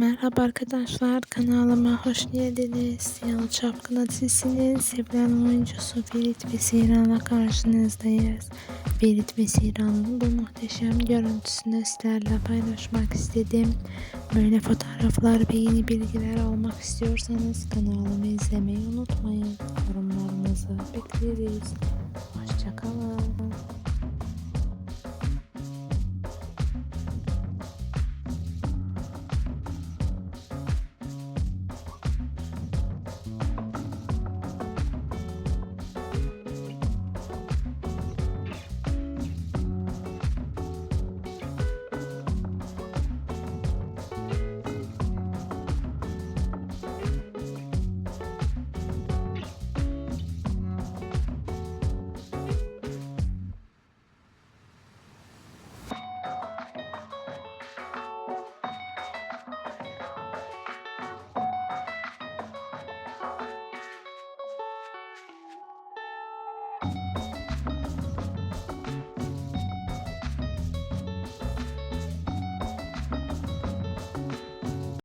Merhaba arkadaşlar kanalıma hoş geldiniz. Yalı Çapkın dizisinin sevilen oyuncusu Ferit ve Siran'la karşınızdayız. Ferit ve Siran'ın bu muhteşem görüntüsünü sizlerle paylaşmak istedim. Böyle fotoğraflar ve yeni bilgiler almak istiyorsanız kanalımı izlemeyi unutmayın. Yorumlarınızı bekleriz. Hoşçakalın.